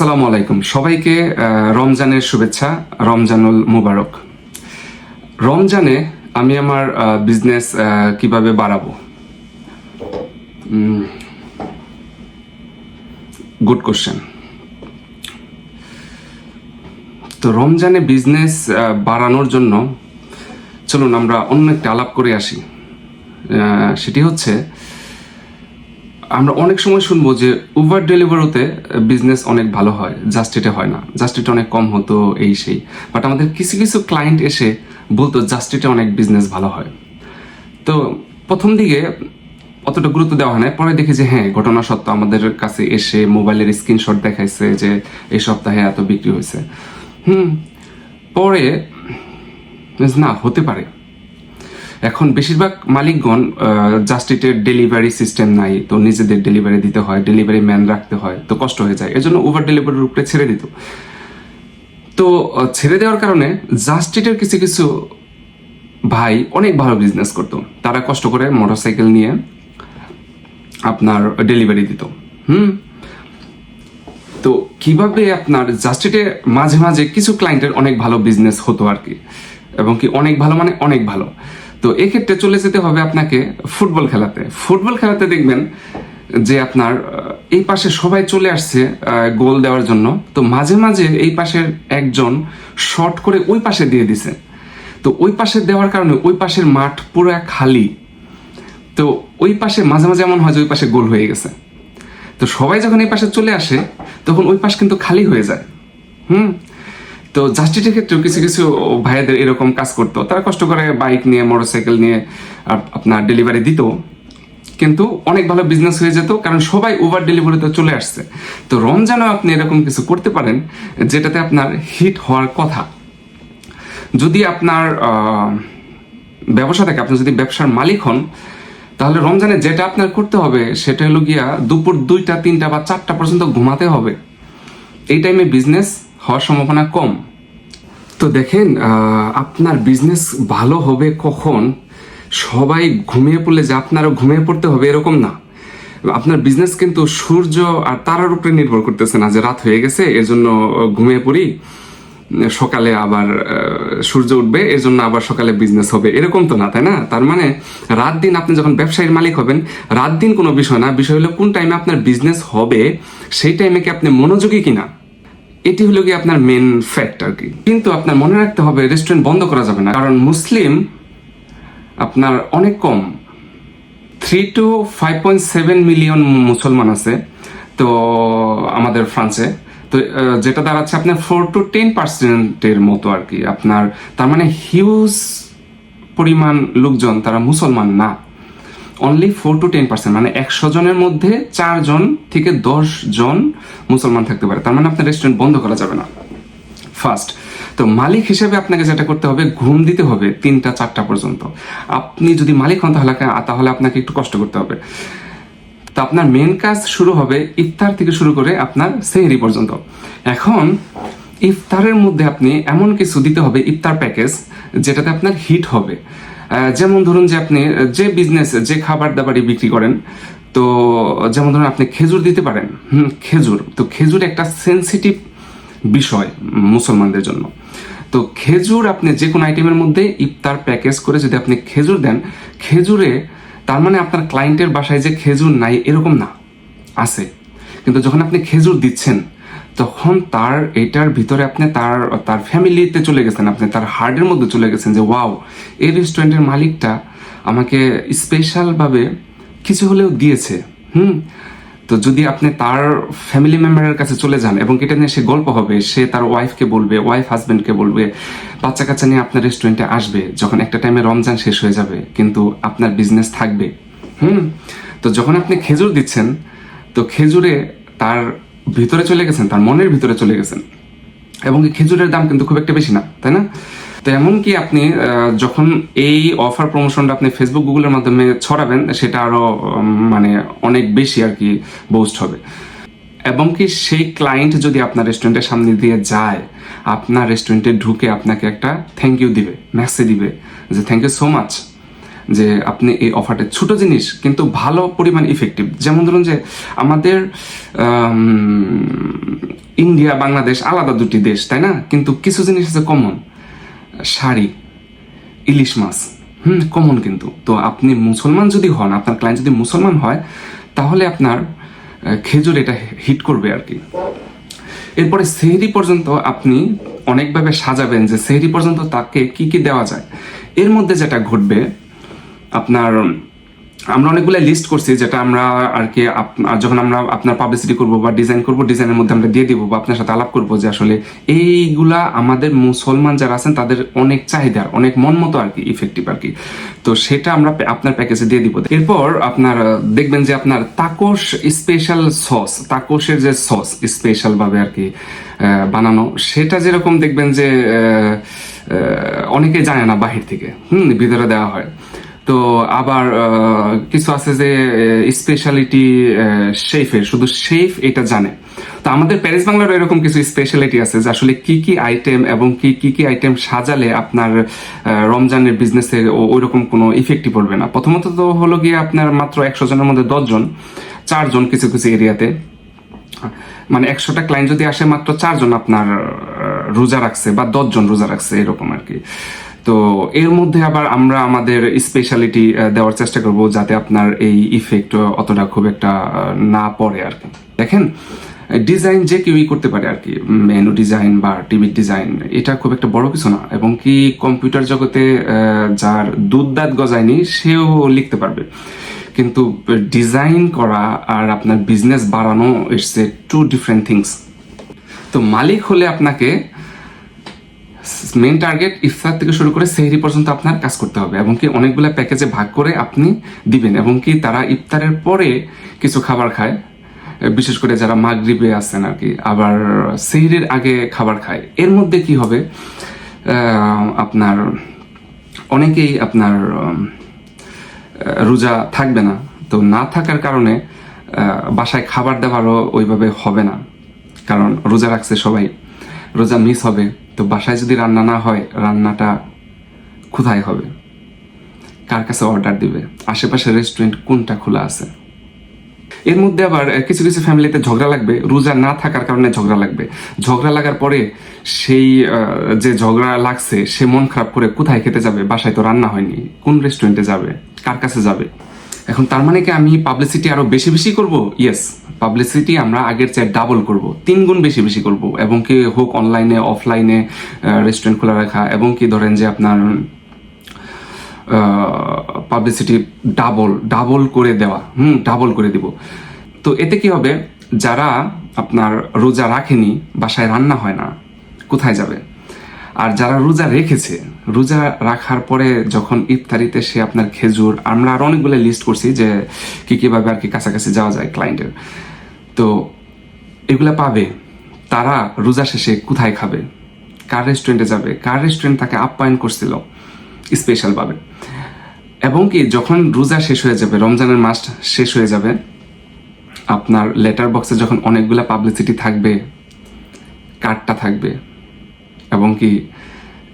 আসসালামু আলাইকুম। সবাইকে রমজানের শুভেচ্ছা, রমজানুল মুবারক। রমজানে আমি আমার বিজনেস কীভাবে বাড়াবো? গুড কোশ্চেন তো রমজানে বিজনেস বাড়ানোর জন্য চলুন আমরা অন্য একটা আলাপ করে আসি। সেটি হচ্ছে আমরা অনেক সময় শুনব যে উবার ডেলিভারিতে বিজনেস অনেক ভালো হয় জাস্ট এটা হয় না জাস্ট এটা অনেক কম হতো, এই সেই। বাট আমাদের কিছু কিছু ক্লায়েন্ট এসে বলতো জাস্ট এটা অনেক বিজনেস ভালো হয়। তো প্রথম দিকে অতটা গুরুত্ব দেওয়া হয় না পরে দেখি যে হ্যাঁ ঘটনা সত্য আমাদের কাছে এসে মোবাইলের স্ক্রিনশট দেখাইছে যে এই সপ্তাহে এত বিক্রি হয়েছে। হুম, পরে, না, হতে পারে। এখন বেশিরভাগ মালিকগণ জাস্টিটের ডেলিভারি সিস্টেম নাই, তো নিজেদের ডেলিভারি দিতে হয় ডেলিভারি ম্যান রাখতে হয়, তো কষ্ট হয়ে যায়। এজন্য ওভার ডেলিভারি উপরে ছেড়ে দিত। তো ছেড়ে দেওয়ার কারণে জাস্টিটের কিছু কিছু ভাই অনেক ভালো বিজনেস করতো। তারা কষ্ট করে মোটরসাইকেল নিয়ে আপনার ডেলিভারি দিত। হুম? তো কীভাবে আপনার জাস্টিটে মাঝে মাঝে কিছু ক্লায়েন্টের অনেক ভালো বিজনেস হতো আর কি, এবং কি অনেক ভালো মানে অনেক ভালো। তো এক্ষেত্রে চলে যেতে হবে আপনাকে ফুটবল খেলাতে। ফুটবল খেলাতে দেখবেন যে আপনার এই পাশে সবাই চলে আসছে গোল দেওয়ার জন্য। তো মাঝে মাঝে এই পাশের একজন শর্ট করে ওই পাশে দিয়ে দিছে। তো ওই পাশে দেওয়ার কারণে ওই পাশের মাঠ পুরো খালি। তো ওই পাশে মাঝে মাঝে এমন হয় যে ওই পাশে গোল হয়ে গেছে। তো সবাই যখন এই পাশে চলে আসে, তখন ওই পাশ কিন্তু খালি হয়ে যায়। হুম? তো জাস্টিসের ক্ষেত্রেও কিছু কিছু ভাইয়াদের এরকম কাজ করতো। তারা কষ্ট করে বাইক নিয়ে মোটরসাইকেল নিয়ে আপনার ডেলিভারি দিত। কিন্তু অনেক ভালো বিজনেস হয়ে যেত, কারণ সবাই ওভার ডেলিভারিতে চলে আসছে। তো রমজানও আপনি এরকম কিছু করতে পারেন, যেটাতে আপনার হিট হওয়ার কথা। যদি আপনার ব্যবসা থাকে, আপনি যদি ব্যবসার মালিক হন, তাহলে রমজানে যেটা আপনার করতে হবে, সেটা হলো গিয়া দুপুর দুইটা, তিনটা বা চারটা পর্যন্ত ঘুমাতে হবে। এই টাইমে বিজনেস হওয়ার সম্ভাবনা কম। তো দেখেন আপনার বিজনেস ভালো হবে কখন? সবাই ঘুমিয়ে পড়লে যে আপনারও ঘুমিয়ে পড়তে হবে এরকম না। আপনার বিজনেস কিন্তু সূর্য আর তারার উপরে নির্ভর করতেছে না যে রাত হয়ে গেছে, এর জন্য ঘুমিয়ে পড়ি, সকালে আবার সূর্য উঠবে, এর জন্য আবার সকালে বিজনেস হবে। এরকম তো না, তাই না? তার মানে রাত দিন আপনি যখন ব্যবসায়ীর মালিক হবেন, রাত দিন কোনো বিষয় না। বিষয় হলো কোন টাইমে আপনার বিজনেস হবে, সেই টাইমে কি আপনি মনোযোগী কিনা? এটি হলো কি আপনার মেন ফ্যাক্ট আর কি। কিন্তু আপনার মনে রাখতে হবে রেস্টুরেন্ট বন্ধ করা যাবে না। কারণ মুসলিম আপনার অনেক কম। Three two five point seven million মুসলমান আছে, তো আমাদের ফ্রান্সে তো যেটা দাঁড়াচ্ছে আপনার ফোর টু টেন পার্সেন্টের মতো আর কি। আপনার, তার মানে হিউজ পরিমাণ লোকজন তারা মুসলমান না। Only four two ten percent মানে একশো জনের মধ্যে চারজন থেকে দশ জন মুসলমান থাকতে পারে। তার মানে আপনার রেস্টুরেন্ট বন্ধ করা যাবে না। ফার্স্ট তো মালিক হিসেবে আপনাকে যেটা করতে হবে, ঘুম দিতে হবে তিনটা, চারটা পর্যন্ত। আপনি যদি মালিক হন তাহলে তাহলে আপনাকে একটু কষ্ট করতে হবে। তো আপনার মেন কাজ শুরু হবে ইফতার থেকে শুরু করে আপনার সেহরি পর্যন্ত। এখন, ইফতারের মধ্যে আপনি এমন কিছু দিতে হবে, ইফতার প্যাকেজ, যেটাতে আপনার হিট হবে। যেমন ধরুন যে আপনি যে বিজনেস যে খাবার দাবারই বিক্রি করেন, তো যেমন ধরুন আপনি খেজুর দিতে পারেন, হুম, খেজুর। তো খেজুর একটা সেন্সিটিভ বিষয় মুসলমানদের জন্য। তো খেজুর আপনি যে কোনো আইটেমের মধ্যে ইফতার প্যাকেজ করে যদি আপনি খেজুর দেন, খেজুরে তার মানে আপনার ক্লায়েন্টের বাসায় যে খেজুর নাই, এরকম না, আছে। কিন্তু যখন আপনি খেজুর দিচ্ছেন তখন তার এটার ভিতরে আপনি তার তার ফ্যামিলিতে চলে গেছেন, আপনি তার হার্টের মধ্যে চলে গেছেন যে, ওয়াও, এই রেস্টুরেন্টের মালিকটা আমাকে স্পেশালভাবে কিছু হলেও দিয়েছে। হুম? তো যদি আপনি তার ফ্যামিলি মেম্বারের কাছে চলে যান এবং এটা নিয়ে সে গল্প হবে, সে তার ওয়াইফকে বলবে, ওয়াইফ হাজবেন্ডকে বলবে, বাচ্চা কাচ্চা নিয়ে আপনার রেস্টুরেন্টে আসবে, যখন একটা টাইমে রমজান শেষ হয়ে যাবে, কিন্তু আপনার বিজনেস থাকবে। হুম? তো যখন আপনি খেজুর দিচ্ছেন, তো খেজুরে তার ভিতরে চলে গেছেন, তার মনের ভিতরে চলে গেছেন। এবং খেজুরের দাম কিন্তু খুব একটা বেশি না, তাই না? তো এমনকি আপনি যখন এই অফার প্রমোশনটা আপনি ফেসবুক গুগলের মাধ্যমে ছড়াবেন, সেটা আরও মানে অনেক বেশি আর কি বোস্ট হবে। এবং কি সেই ক্লায়েন্ট যদি আপনার রেস্টুরেন্টের সামনে দিয়ে যায়, আপনার রেস্টুরেন্টে ঢুকে আপনাকে একটা থ্যাংক ইউ দিবে মেসেজ দিবে যে থ্যাংক ইউ সো মাচ যে আপনি এই অফারটা ছোট জিনিস, কিন্তু ভালো পরিমাণ ইফেক্টিভ যেমন ধরুন যে আমাদের ইন্ডিয়া, বাংলাদেশ আলাদা দুটি দেশ, তাই না? কিন্তু কিছু জিনিস আছে কমন শাড়ি, ইলিশ মাছ, হুম কমন কিন্তু। তো আপনি মুসলমান যদি হন, আপনার ক্লায়েন্ট যদি মুসলমান হয়, তাহলে আপনার খেজুর এটা হিট করবে আর কি। এরপরে সেহরি পর্যন্ত আপনি অনেকভাবে সাজাবেন যে সেহরি পর্যন্ত তাকে কি কি দেওয়া যায়। এর মধ্যে যেটা ঘটবে আপনার, আমরা অনেকগুলো লিস্ট করছি যেটা আমরা আর কি যখন আমরা আপনার পাবলিসিটি করব বা ডিজাইন করব ডিজাইনের মধ্যে আমরা দিয়ে দিব বা আপনার সাথে আলাপ করব যে আসলে এইগুলা আমাদের মুসলমান যারা আছেন, তাদের অনেক চাহিদার, অনেক মন মতো আর কি ইফেক্টিভ আর কি। তো সেটা আমরা আপনার প্যাকেজে দিয়ে দিব। এরপর আপনার, দেখবেন যে আপনার তাকোশ স্পেশাল সস তাকোশের যে সস স্পেশাল ভাবে আর কি বানানো, সেটা যেরকম দেখবেন যে অনেকে জানে না বাহির থেকে। হুম, ভিতরে দেওয়া হয়। তো আবার কিছু আছে যে স্পেশালিটি শেফের শুধু শেফ এটা জানে। তো আমাদের প্যারিস বাংলার এরকম কিছু স্পেশালিটি আছে যে আসলে কি কি আইটেম এবং কি কি কি আইটেম সাজালে আপনার রমজানের বিজনেসে ওই রকম কোনো ইফেক্টই পড়বে না। প্রথমত তো হলো গিয়ে আপনার মাত্র একশো জনের মধ্যে দশজন, চারজন কিছু কিছু এরিয়াতে। মানে একশোটা ক্লায়েন্ট যদি আসে মাত্র চারজন আপনার রোজা রাখছে বা দশজন রোজা রাখছে, এরকম আর কি। তো এর মধ্যে আবার আমরা আমাদের স্পেশালিটি দেওয়ার চেষ্টা করব যাতে আপনার এই ইফেক্ট অতটা খুব একটা না পড়ে আর কি। দেখেন ডিজাইন যে কেউই করতে পারে আর কি মেনু ডিজাইন বা টিভির ডিজাইন এটা খুব একটা বড় কিছু না। এবং কি কম্পিউটার জগতে যার দুধ গজায়নি, সেও লিখতে পারবে। কিন্তু ডিজাইন করা আর আপনার বিজনেস বাড়ানো it's a two different things তো মালিক হলে আপনাকে মেন টার্গেট ইফতার থেকে শুরু করে সেহরি পর্যন্ত আপনার কাজ করতে হবে, এবং কি অনেকগুলো প্যাকেজে ভাগ করে আপনি দিবেন, এবং কি তারা ইফতারের পরে কিছু খাবার খায়। বিশেষ করে যারা মাগরিবে আছেন আর কি, আবার সেহরির আগে খাবার খায়। এর মধ্যে কি হবে? আপনার অনেকেই আপনার রোজা থাকবে না। তো না থাকার কারণে বাসায় খাবার দাবারও ওইভাবে হবে না। কারণ রোজা রাখছে সবাই, রোজা মিস হবে। তো বাসায় যদি রান্না না হয়, রান্নাটা কোথায় হবে? কার কাছে অর্ডার দিবে? আশেপাশে রেস্টুরেন্ট কোনটা খোলা আছে? এর মধ্যে আবার কিছু কিছু ফ্যামিলিতে ঝগড়া লাগবে। রোজা না থাকার কারণে ঝগড়া লাগবে। ঝগড়া লাগার পরে সেই যে ঝগড়া লাগছে, সে মন খারাপ করে কোথায় খেতে যাবে? বাসায় তো রান্না হয়নি। কোন রেস্টুরেন্টে যাবে? কার কাছে যাবে? এখন তার মানে কি আমি পাবলিসিটি আরও বেশি বেশি করব? ইয়েস পাবলিসিটি আমরা আগের চেয়ে ডাবল করব তিন গুণ বেশি বেশি করব। এবং কি হোক অনলাইনে অফলাইনে রেস্টুরেন্ট খোলা রাখা, এবং কি ধরেন যে আপনার পাবলিসিটি ডাবল ডাবল করে দেওয়া, হুম ডাবল করে দিব। তো এতে কি হবে? যারা আপনার রোজা রাখেনি, বাসায় রান্না হয় না, কোথায় যাবে? আর যারা রোজা রেখেছে, রোজা রাখার পরে যখন ইফতারিতে সে আপনার খেজুর, আমরা আর অনেকগুলো লিস্ট করছি যে কী কীভাবে আর কি কাছাকাছি যাওয়া যায় ক্লায়েন্টের তো এগুলা পাবে। তারা রোজা শেষে কোথায় খাবে? কার রেস্টুরেন্টে যাবে? কার রেস্টুরেন্ট তাকে আপ্যায়ন করছিল স্পেশাল ভাবে? এবং কি যখন রোজা শেষ হয়ে যাবে, রমজানের মাস শেষ হয়ে যাবে, আপনার লেটার বক্সে যখন অনেকগুলা পাবলিসিটি থাকবে কার্ডটা থাকবে, এবং কি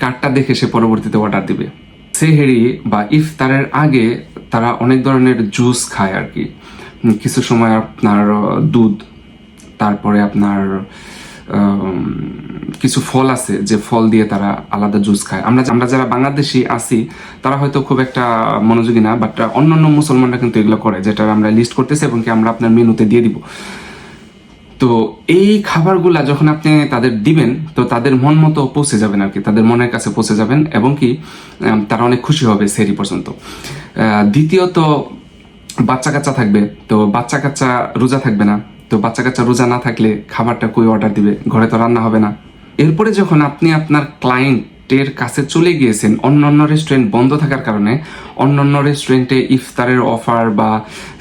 কার্ডটা দেখে সে পরবর্তীতে অর্ডার দিবে। সেহেরি বা ইফতারের আগে তারা অনেক ধরনের জুস খায় আর কি। কিছু সময় আপনার দুধ, তারপরে আপনার কিছু ফল আছে যে ফল দিয়ে তারা আলাদা জুস খায়। আমরা আমরা যারা বাংলাদেশি আছি, তারা হয়তো খুব একটা মনোযোগী না বাট অন্যান্য মুসলমানরা কিন্তু এগুলো করে, যেটা আমরা লিস্ট করতেছি এবং কি আমরা আপনার মেনুতে দিয়ে দিব। তো এই খাবারগুলা যখন আপনি তাদের দিবেন, তো তাদের মন মতো পৌঁছে যাবেন আর কি, তাদের মনের কাছে পৌঁছে যাবেন এবং কি তারা অনেক খুশি হবে সেরি পর্যন্ত। দ্বিতীয়ত বাচ্চা কাচ্চা থাকবে, তো বাচ্চা কাচ্চা রোজা থাকবে না, তো বাচ্চা কাচ্চা রোজা না থাকলে খাবারটা কই অর্ডার দিবে? ঘরে তো রান্না হবে না। এরপরে যখন আপনি আপনার ক্লায়েন্টের কাছে চলে গিয়েছেন। অন্যান্য রেস্টুরেন্ট বন্ধ থাকার কারণে অন্যান্য রেস্টুরেন্টে ইফতারের অফার বা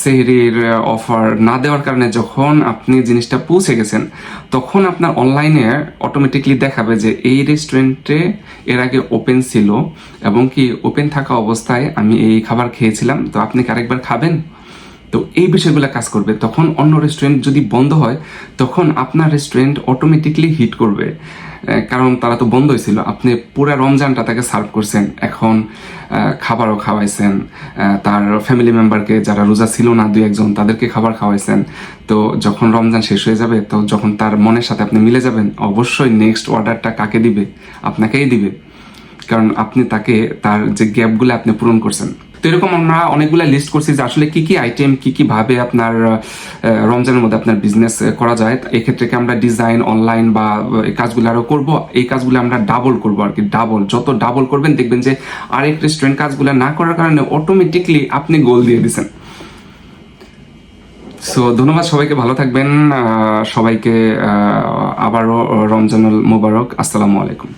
সেহরির অফার না দেওয়ার কারণে যখন আপনি জিনিসটা পৌঁছে গেছেন, তখন আপনার অনলাইনে অটোমেটিকলি দেখাবে যে এই রেস্টুরেন্টে এর আগে ওপেন ছিল এবং কি ওপেন থাকা অবস্থায় আমি এই খাবার খেয়েছিলাম, তো আপনি কি আরেকবার খাবেন? তো এই বিষয়গুলো কাজ করবে। তখন অন্য রেস্টুরেন্ট যদি বন্ধ হয়, তখন আপনার রেস্টুরেন্ট অটোমেটিকলি হিট করবে। কারণ তারা তো বন্ধই ছিল। আপনি পুরো রমজানটা তাকে সার্ভ করছেন। এখন খাবারও খাওয়াইছেন। তার ফ্যামিলি মেম্বারকে যারা রোজা ছিল না, দুই একজন, তাদেরকে খাবার খাওয়াইছেন। তো যখন রমজান শেষ হয়ে যাবে, তো যখন তার মনের সাথে আপনি মিলে যাবেন, অবশ্যই নেক্সট অর্ডারটা কাকে দিবে? আপনাকেই দিবে। কারণ আপনি তাকে, তার যে গ্যাপগুলো আপনি পূরণ করছেন। তো এরকম আমরা অনেকগুলো লিস্ট করছি যে আসলে কি কি আইটেম কি কি ভাবে আপনার রমজানের মধ্যে আপনার বিজনেস করা যায়। এক্ষেত্রে কি আমরা ডিজাইন অনলাইন বা এই কাজগুলো আরও করব? এই কাজগুলো আমরা ডাবল করব আর কি ডাবল যত ডাবল করবেন, দেখবেন যে আরেক রেস্টুরেন্ট কাজগুলো না করার কারণে অটোমেটিকলি আপনি গোল দিয়ে দিচ্ছেন সো ধন্যবাদ সবাইকে, ভালো থাকবেন। সবাইকে আবারও রমজানুল মোবারক। আসসালামু আলাইকুম।